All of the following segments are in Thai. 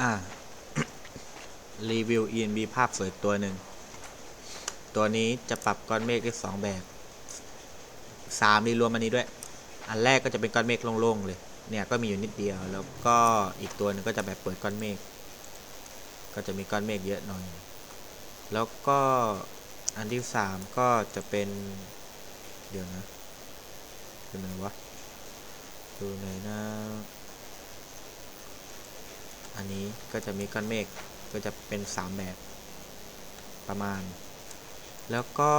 อ่า รีวิว ENB ภาพสวยตัวหนึ่ง ตัวนี้จะปรับก้อนเมฆได้สองแบบสามรีรวมอันนี้ด้วย อันแรกก็จะเป็นก้อนเมฆโล่งๆเลย เนี่ยก็มีอยู่นิดเดียว แล้วก็อีกตัวหนึงก็จะแบบเปิดก้อนเมฆ ก็จะมีก้อนเมฆเยอะหน่อย แล้วก็อันที่สามก็จะเป็น เดี๋ยวนะเป็นไงวะ ดูหนนะ นนี้ก็จะมีก้อนเมฆก็จะเป็นสามแบบประมาณ แล้วก็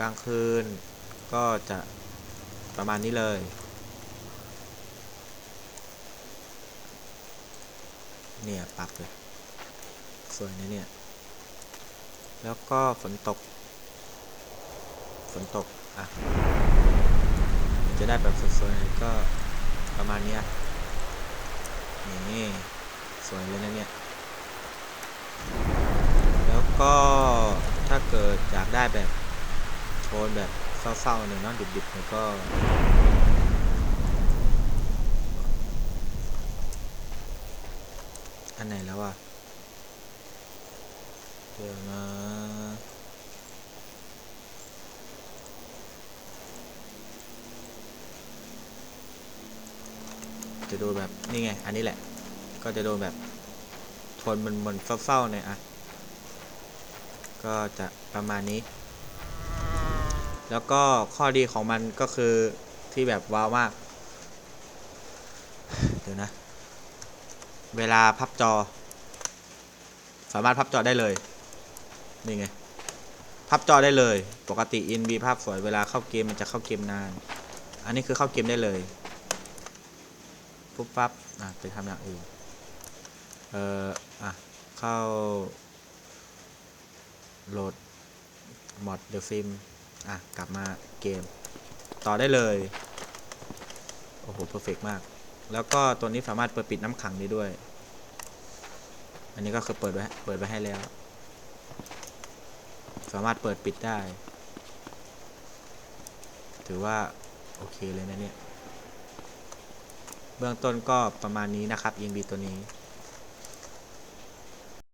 กลางคืนก็จะประมาณนี้เลย เนี่ยปรับเลย สวยนะเนี่ย แล้วก็ฝนตก ฝนตก อะ จะได้แบบสวยๆก็ประมาณเนี้ยนี่ สวยเลยนะเนี่ย แล้วก็ถ้าเกิดอยากได้แบบโทนแบบเศร้าๆหน่อยนะดิบๆหน่ยก็ อันไหนแล้วอะเดี๋ยวนะจะดูแบบ นี่ไง อันนี้แหละ ก็จะโดูแบบทนมันมันเศร้าๆหน่อยอะ ก็จะประมาณนี้ แล้วก็ข้อดีของมันก็คือที่แบบว้าวมาก เดี๋ยวนะ เวลาพับจอ สามารถพับจอได้เลย นี่ไง พับจอได้เลย ปกติ INV ภาพสวยเวลาเข้าเกมมันจะเข้าเกมนาน อันนี้คือเข้าเกมได้เลยปุ๊บปั๊บอะไปทำอย่างอื่น เอ่ออะ เข้า โหลดมอดเดอะฟิล์มอะ กลับมาเกม ต่อได้เลย โอ้โห เพอร์เฟกมาก แล้วก็ตัวนี้สามารถเปิดปิดน้ำขังได้ด้วย อันนี้ก็คือเปิดไว้เปิดไว้ให้แล้ว สามารถเปิดปิดได้ ถือว่า โอเคเลยนะเนี่ย เบื้องต้นก็ประมาณนี้นะครับ ENB ตัวนี้